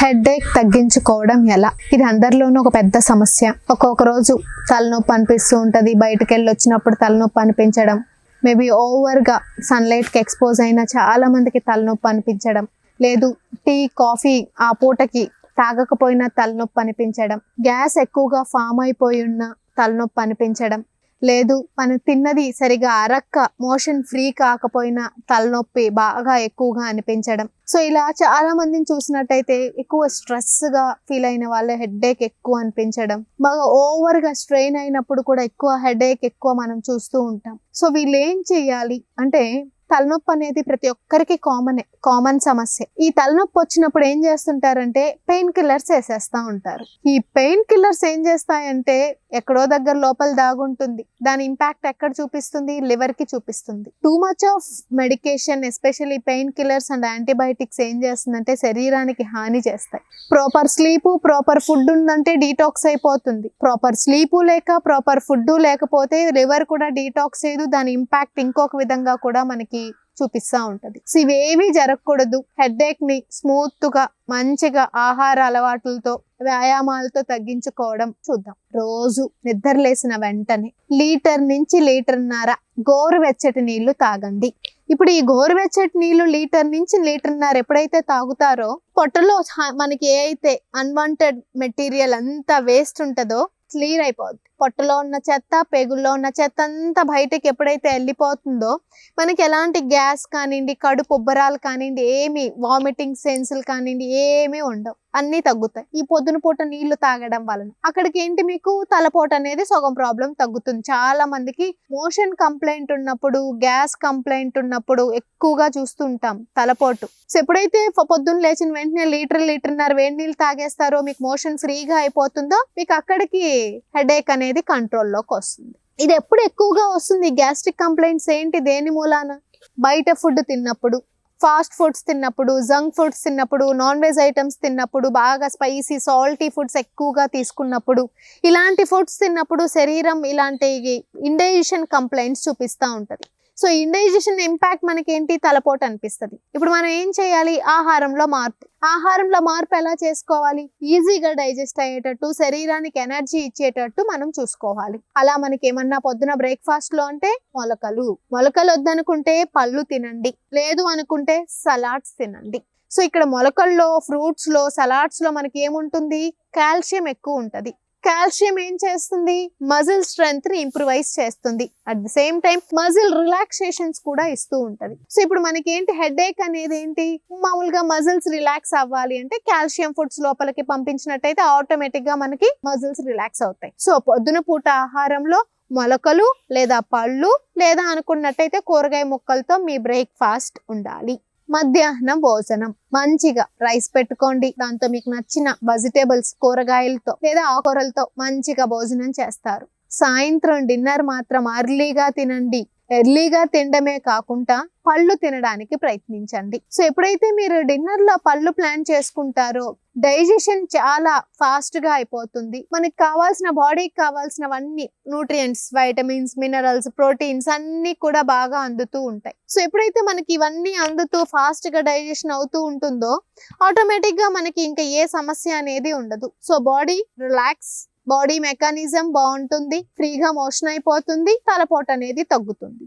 Head ఏక్ తగ్గించుకోవడం ఎలా? ఇది అందరిలోనూ ఒక పెద్ద సమస్య. ఒక్కొక్క రోజు తలనొప్పి అనిపిస్తూ ఉంటుంది. బయటకు వెళ్ళి వచ్చినప్పుడు తలనొప్పి అనిపించడం మేబీ ఓవర్గా సన్లైట్కి ఎక్స్పోజ్ అయిన చాలా మందికి తలనొప్పి అనిపించడం లేదు టీ కాఫీ ఆ పూటకి తాగకపోయినా తలనొప్పి అనిపించడం గ్యాస్ ఎక్కువగా ఫామ్ అయిపోయి ఉన్న తలనొప్పి అనిపించడం లేదు. మనం తిన్నది సరిగా అరక్క మోషన్ ఫ్రీ కాకపోయినా తలనొప్పి బాగా ఎక్కువగా అనిపించడం. సో ఇలా చాలా మందిని చూసినట్టయితే ఎక్కువ స్ట్రెస్గా ఫీల్ అయిన వాళ్ళ హెడ్ ఏక్ ఎక్కువ అనిపించడం. బాగా ఓవర్గా స్ట్రెయిన్ అయినప్పుడు కూడా ఎక్కువ హెడ్ ఏక్ ఎక్కువ మనం చూస్తూ ఉంటాం. సో వీళ్ళు ఏం చేయాలి అంటే తలనొప్పి అనేది ప్రతి ఒక్కరికి కామన్ కామన్ సమస్య. ఈ తలనొప్పి వచ్చినప్పుడు ఏం చేస్తుంటారంటే పెయిన్ కిల్లర్స్ వేసేస్తా ఉంటారు. ఈ పెయిన్ కిల్లర్స్ ఏం చేస్తాయంటే ఎక్కడో దగ్గర లోపల దాగుంటుంది. దాని ఇంపాక్ట్ ఎక్కడ చూపిస్తుంది? లివర్కి చూపిస్తుంది. Too much of medication especially pain killers and antibiotics ఏం చేస్తుందంటే శరీరానికి హాని చేస్తాయి. ప్రాపర్ స్లీప్ ప్రాపర్ ఫుడ్ ఉందంటే డీటాక్స్ అయిపోతుంది. ప్రాపర్ స్లీప్ లేక ప్రాపర్ ఫుడ్ లేకపోతే లివర్ కూడా డీటాక్స్ చేయదు. దాని ఇంపాక్ట్ ఇంకొక విధంగా కూడా మనకి చూపిస్తా ఉంటది. సో ఇవేవి జరగకూడదు. హెడ్ని స్మూత్గా మంచిగా ఆహార అలవాట్లతో వ్యాయామాలతో తగ్గించుకోవడం చూద్దాం. రోజు నిద్రలేసిన వెంటనే లీటర్ నుంచి లీటర్న్నర గోరువెచ్చటి నీళ్ళు తాగండి. ఇప్పుడు ఈ గోరువెచ్చటి నీళ్ళు లీటర్ నుంచి లీటర్న్నర ఎప్పుడైతే తాగుతారో పొట్టలో మనకి ఏ అయితే అన్వాంటెడ్ మెటీరియల్ అంతా వేస్ట్ ఉంటుందో క్లియర్ అయిపోద్ది. పొట్టలో ఉన్న చెత్త పేగుల్లో ఉన్న చెత్త అంతా బయటకి ఎప్పుడైతే వెళ్ళిపోతుందో మనకి ఎలాంటి గ్యాస్ కానివ్వండి కడుపు ఉబ్బరాలు కానివ్వండి ఏమి వామిటింగ్ సెన్సులు కానివ్వండి ఏమీ ఉండవు. అన్నీ తగ్గుతాయి. ఈ పొద్దున పూట నీళ్ళు తాగడం వలన. అక్కడికి ఏంటి మీకు? తలపోటు అనేది సగం ప్రాబ్లం తగ్గుతుంది. చాలా మందికి మోషన్ కంప్లైంట్ ఉన్నప్పుడు గ్యాస్ కంప్లైంట్ ఉన్నప్పుడు ఎక్కువగా చూస్తుంటాం తలపోటు. సో ఎప్పుడైతే పొద్దున్న లేచిన వెంటనే లీటర్ లీటర్న్నర వేడి నీళ్ళు తాగేస్తారో మీకు మోషన్ ఫ్రీగా అయిపోతుందో మీకు అక్కడికి హెడేక్ అనేది కంట్రోల్లోకి వస్తుంది. ఇది ఎప్పుడు ఎక్కువగా వస్తుంది? గ్యాస్ట్రిక్ కంప్లైంట్స్ ఏంటి? దేని మూలాన? బయట ఫుడ్ తిన్నప్పుడు ఫాస్ట్ ఫుడ్స్ తిన్నప్పుడు జంక్ ఫుడ్స్ తిన్నప్పుడు నాన్ వెజ్ ఐటమ్స్ తిన్నప్పుడు బాగా స్పైసీ సాల్టీ ఫుడ్స్ ఎక్కువగా తీసుకున్నప్పుడు ఇలాంటి ఫుడ్స్ తిన్నప్పుడు శరీరం ఇలాంటి ఇండైజెషన్ కంప్లైంట్స్ చూపిస్తూ ఉంటుంది. సో ఇండైజెషన్ ఇంపాక్ట్ మనకి ఏంటి తలపోటు అనిపిస్తుంది. ఇప్పుడు మనం ఏం చేయాలి? ఆహారంలో మార్పు. ఆహారంలో మార్పు ఎలా చేసుకోవాలి? ఈజీగా డైజెస్ట్ అయ్యేటట్టు శరీరానికి ఎనర్జీ ఇచ్చేటట్టు మనం చూసుకోవాలి. అలా మనకి ఏమన్నా పొద్దున బ్రేక్ఫాస్ట్లో అంటే మొలకలు. మొలకలు వద్దనుకుంటే పళ్ళు తినండి. లేదు అనుకుంటే సలాడ్స్ తినండి. సో ఇక్కడ మొలకల్లో ఫ్రూట్స్లో సలాడ్స్లో మనకి ఏముంటుంది కాల్షియం ఎక్కువ ఉంటది. కాల్షియం ఏం చేస్తుంది? మజిల్ స్ట్రెంగ్త్ని ఇంప్రూవైజ్ చేస్తుంది. At the same time muscle relaxations కూడా ఇస్తూ ఉంటది. సో ఇప్పుడు మనకి ఏంటి హెడ్ ఏక్ అనేది ఏంటి? మామూలుగా మజిల్స్ రిలాక్స్ అవ్వాలి అంటే కాల్షియం ఫుడ్స్ లోపలికి పంపించినట్టయితే ఆటోమేటిక్గా మనకి మజిల్స్ రిలాక్స్ అవుతాయి. సో పొద్దున పూట ఆహారంలో మొలకలు లేదా పళ్ళు లేదా అనుకున్నట్టయితే కూరగాయ ముక్కలతో మీ బ్రేక్ఫాస్ట్ ఉండాలి. మధ్యాహ్నం భోజనం. మంచిగా రైస్ పెట్టుకోండి. దాంతో మీకు నచ్చిన వెజిటేబుల్స్ కూరగాయలతో లేదా ఆకూరలతో మంచిగా భోజనం చేస్తారు. సాయంత్రం డిన్నర్ మాత్రం అర్లీగా తినండి. ఎర్లీగా తినడమే కాకుండా పళ్ళు తినడానికి ప్రయత్నించండి. సో ఎప్పుడైతే మీరు డిన్నర్లో పళ్ళు ప్లాన్ చేసుకుంటారో డైజెషన్ చాలా ఫాస్ట్గా అయిపోతుంది. మనకి కావాల్సిన బాడీకి కావాల్సినవన్నీ న్యూట్రియంట్స్ వైటమిన్స్ మినరల్స్ ప్రోటీన్స్ అన్ని కూడా బాగా అందుతూ ఉంటాయి. సో ఎప్పుడైతే మనకి ఇవన్నీ అందుతూ ఫాస్ట్గా డైజెషన్ అవుతూ ఉంటుందో ఆటోమేటిక్గా మనకి ఇంకా ఏ సమస్య అనేది ఉండదు. So body relax body mechanism బాగుంటుంది ఫ్రీగా మోషన్ అయిపోతుంది తలపోటు అనేది తగ్గుతుంది.